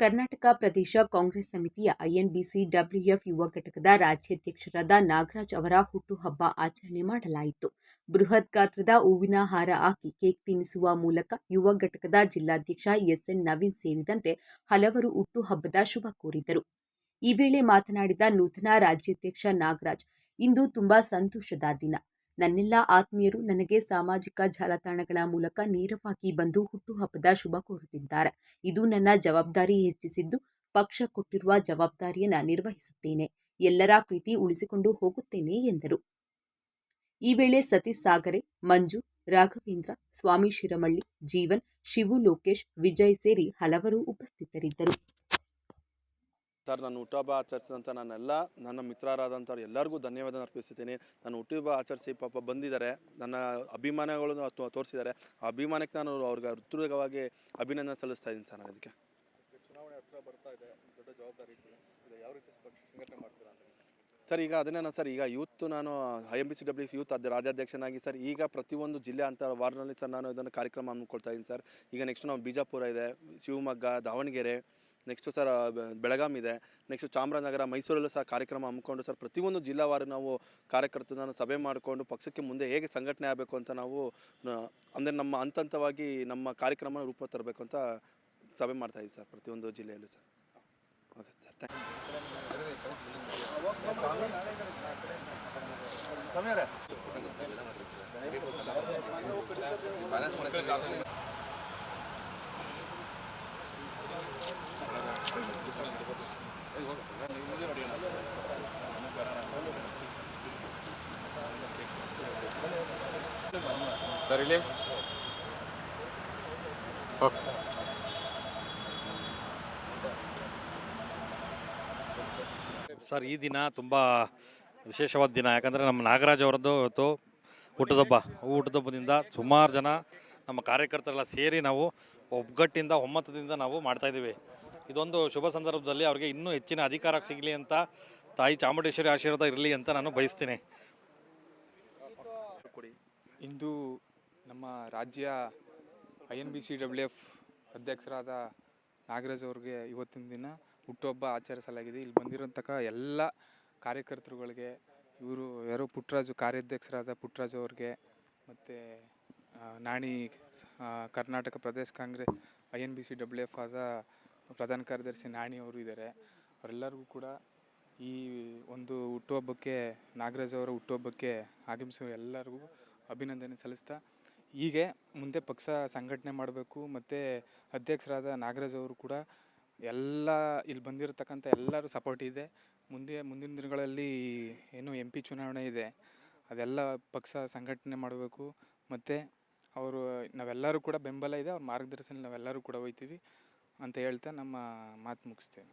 ಕರ್ನಾಟಕ ಪ್ರದೇಶ ಕಾಂಗ್ರೆಸ್ ಸಮಿತಿಯ ಐಎನ್ಬಿಸಿ ಡಬ್ಲ್ಯೂಎಫ್ ಯುವ ಘಟಕದ ರಾಜ್ಯಾಧ್ಯಕ್ಷರಾದ ನಾಗರಾಜ್ ಅವರ ಹುಟ್ಟುಹಬ್ಬ ಆಚರಣೆ ಮಾಡಲಾಯಿತು. ಬೃಹತ್ ಗಾತ್ರದ ಹೂವಿನ ಹಾರ ಹಾಕಿ ಕೇಕ್ ತಿನ್ನಿಸುವ ಮೂಲಕ ಯುವ ಘಟಕದ ಜಿಲ್ಲಾಧ್ಯಕ್ಷ ಎಸ್ಎನ್ ನವೀನ್ ಸೇರಿದಂತೆ ಹಲವರು ಹುಟ್ಟುಹಬ್ಬದ ಶುಭ ಕೋರಿದರು. ಈ ವೇಳೆ ಮಾತನಾಡಿದ ನೂತನ ರಾಜ್ಯಾಧ್ಯಕ್ಷ ನಾಗರಾಜ್, ಇಂದು ತುಂಬಾ ಸಂತೋಷದ ದಿನ. ನನ್ನೆಲ್ಲ ಆತ್ಮೀಯರು ನನಗೆ ಸಾಮಾಜಿಕ ಜಾಲತಾಣಗಳ ಮೂಲಕ ನೇರವಾಗಿ ಬಂದು ಹುಟ್ಟುಹಬ್ಬದ ಶುಭ ಕೋರುತ್ತಿದ್ದಾರೆ. ಇದು ನನ್ನ ಜವಾಬ್ದಾರಿ ಹೆಚ್ಚಿಸಿದ್ದು, ಪಕ್ಷ ಕೊಟ್ಟಿರುವ ಜವಾಬ್ದಾರಿಯನ್ನು ನಿರ್ವಹಿಸುತ್ತೇನೆ. ಎಲ್ಲರ ಪ್ರೀತಿ ಉಳಿಸಿಕೊಂಡು ಹೋಗುತ್ತೇನೆ ಎಂದರು. ಈ ವೇಳೆ ಸತೀಶ್ ಸಾಗರೆ, ಮಂಜು, ರಾಘವೇಂದ್ರ, ಸ್ವಾಮಿ ಶಿರಮಳ್ಳಿ, ಜೀವನ್, ಶಿವು ಲೋಕೇಶ್, ವಿಜಯ್ ಸೇರಿ ಹಲವರು ಉಪಸ್ಥಿತರಿದ್ದರು. ಸರ್ ನಾನು ಹುಟ್ಟುಹಬ್ಬ ಆಚರಿಸಿದಂಥ ನಾನೆಲ್ಲ ನನ್ನ ಮಿತ್ರರಾದಂಥವ್ರು ಎಲ್ಲರಿಗೂ ಧನ್ಯವಾದ ಅರ್ಪಿಸುತ್ತೇನೆ. ನಾನು ಹುಟ್ಟುಹಬ್ಬ ಆಚರಿಸಿ ಪಾಪ ಬಂದಿದ್ದಾರೆ. ನನ್ನ ಅಭಿಮಾನಗಳನ್ನು ತೋ- ತೋರಿಸಿದ್ದಾರೆ. ಆ ಅಭಿಮಾನಕ್ಕೆ ನಾನು ಅವ್ರಿಗೆ ಹೃದಯವಾಗಿ ಅಭಿನಂದನೆ ಸಲ್ಲಿಸ್ತಾ ಇದ್ದೀನಿ ಸರ್ ನಾನು ಇದಕ್ಕೆ. ಚುನಾವಣೆ ಹತ್ರ ಬರ್ತಾ ಇದೆ. ದೊಡ್ಡ ಜವಾಬ್ದಾರಿ ಯಾವ ರೀತಿ ಸಂಘಟನೆ ಮಾಡ್ತೀರಾ ಸರ್ ಈಗ ಅದನ್ನೇ ನಾನು ಸರ್ ಈಗ ಯೂತ್ ನಾನು I M B C W youth ಅದ ರಾಜ್ಯಾಧ್ಯಕ್ಷನಾಗಿ ಸರ್ ಈಗ ಪ್ರತಿಯೊಂದು ಜಿಲ್ಲೆ ಅಂತ ವಾರ್ಡ್ನಲ್ಲಿ ಸರ್ ನಾನು ಇದನ್ನು ಕಾರ್ಯಕ್ರಮ ಹಮ್ಮಿಕೊಳ್ತಾ ಇದ್ದೀನಿ ಸರ್. ಈಗ ನೆಕ್ಸ್ಟ್ ನಾವು ಬಿಜಾಪುರ ಇದೆ ಶಿವಮೊಗ್ಗ ದಾವಣಗೆರೆ ನೆಕ್ಸ್ಟು ಸರ್ ಬೆಳಗಾಮ್ ಬೆಳಗಾಂ ಇದೆ. ನೆಕ್ಸ್ಟ್ ಚಾಮರಾಜನಗರ, ಮೈಸೂರಲ್ಲೂ ಸಹ ಕಾರ್ಯಕ್ರಮ ಹಮ್ಮಿಕೊಂಡು ಸರ್, ಪ್ರತಿಯೊಂದು ಜಿಲ್ಲಾವಾರು ನಾವು ಕಾರ್ಯಕರ್ತರನ್ನು ಸಭೆ ಮಾಡಿಕೊಂಡು ಪಕ್ಷಕ್ಕೆ ಮುಂದೆ ಹೇಗೆ ಸಂಘಟನೆ ಆಗಬೇಕು ಅಂತ ನಾವು ಅಂದರೆ ನಮ್ಮ ಹಂತ ಹಂತವಾಗಿ ನಮ್ಮ ಕಾರ್ಯಕ್ರಮ ರೂಪ ತರಬೇಕು ಅಂತ ಸಭೆ ಮಾಡ್ತಾ ಇದ್ದೀವಿ ಸರ್, ಪ್ರತಿಯೊಂದು ಜಿಲ್ಲೆಯಲ್ಲೂ sir. Okay sir thank sir ಇಲ್ಲಿ ಓಕೆ ಸರ್ ಈ ದಿನ ತುಂಬ ವಿಶೇಷವಾದ ದಿನ ಯಾಕಂದರೆ ನಮ್ಮ ನಾಗರಾಜ್ ಅವರದ್ದು ಇವತ್ತು ಹುಟ್ಟದಬ್ಬ ಹುಟ್ಟದಬ್ಬದಿಂದ ಸುಮಾರು ಜನ ನಮ್ಮ ಕಾರ್ಯಕರ್ತರೆಲ್ಲ ಸೇರಿ ನಾವು ಒಗ್ಗಟ್ಟಿಂದ ಒಮ್ಮತದಿಂದ ನಾವು ಮಾಡ್ತಾಯಿದ್ದೀವಿ ಇದೊಂದು ಶುಭ ಸಂದರ್ಭದಲ್ಲಿ ಅವರಿಗೆ ಇನ್ನೂ ಹೆಚ್ಚಿನ ಅಧಿಕಾರ ಸಿಗಲಿ ಅಂತ ತಾಯಿ ಚಾಮುಂಡೇಶ್ವರಿ ಆಶೀರ್ವಾದ ಇರಲಿ ಅಂತ ನಾನು ಬಯಸ್ತೀನಿ. ಇಂದು ನಮ್ಮ ರಾಜ್ಯ I N B C W F ಅಧ್ಯಕ್ಷರಾದ ನಾಗರಾಜ್ ಅವ್ರಿಗೆ ಇವತ್ತಿನ ದಿನ ಹುಟ್ಟುಹಬ್ಬ ಆಚರಿಸಲಾಗಿದೆ. ಇಲ್ಲಿ ಬಂದಿರೋಂಥ ಎಲ್ಲ ಕಾರ್ಯಕರ್ತರುಗಳಿಗೆ, ಇವರು ಯಾರು ಪುಟ್ಟರಾಜು ಕಾರ್ಯಾಧ್ಯಕ್ಷರಾದ ಪುಟ್ಟರಾಜು ಅವ್ರಿಗೆ ಮತ್ತು Nani Karnataka Pradesh Congress I N B C W ಆದ ಪ್ರಧಾನ ಕಾರ್ಯದರ್ಶಿ ನಾಣಿ ಅವರು ಇದ್ದಾರೆ. ಅವರೆಲ್ಲರಿಗೂ ಕೂಡ ಈ ಒಂದು ಹುಟ್ಟುಹಬ್ಬಕ್ಕೆ, ನಾಗರಾಜ್ ಅವರ ಹುಟ್ಟುಹಬ್ಬಕ್ಕೆ ಆಗಮಿಸುವ ಎಲ್ಲರಿಗೂ ಅಭಿನಂದನೆ ಸಲ್ಲಿಸ್ತಾ ಹೀಗೆ ಮುಂದೆ ಪಕ್ಷ ಸಂಘಟನೆ ಮಾಡಬೇಕು, ಮತ್ತು ಅಧ್ಯಕ್ಷರಾದ ನಾಗರಾಜ್ ಅವರು ಕೂಡ ಎಲ್ಲ ಇಲ್ಲಿ ಬಂದಿರತಕ್ಕಂಥ ಎಲ್ಲರೂ ಸಪೋರ್ಟ್ ಇದೆ. ಮುಂದೆ, ಮುಂದಿನ ದಿನಗಳಲ್ಲಿ ಏನು ಎಂ ಚುನಾವಣೆ ಇದೆ, ಅದೆಲ್ಲ ಪಕ್ಷ ಸಂಘಟನೆ ಮಾಡಬೇಕು. ಮತ್ತು ಅವರು, ನಾವೆಲ್ಲರೂ ಕೂಡ ಬೆಂಬಲ ಇದೆ, ಅವ್ರ ಮಾರ್ಗದರ್ಶನ ನಾವೆಲ್ಲರೂ ಕೂಡ ಹೋಯ್ತೀವಿ ಅಂತ ಹೇಳ್ತಾ ನಮ್ಮ ಮಾತು ಮುಗಿಸ್ತೇನೆ.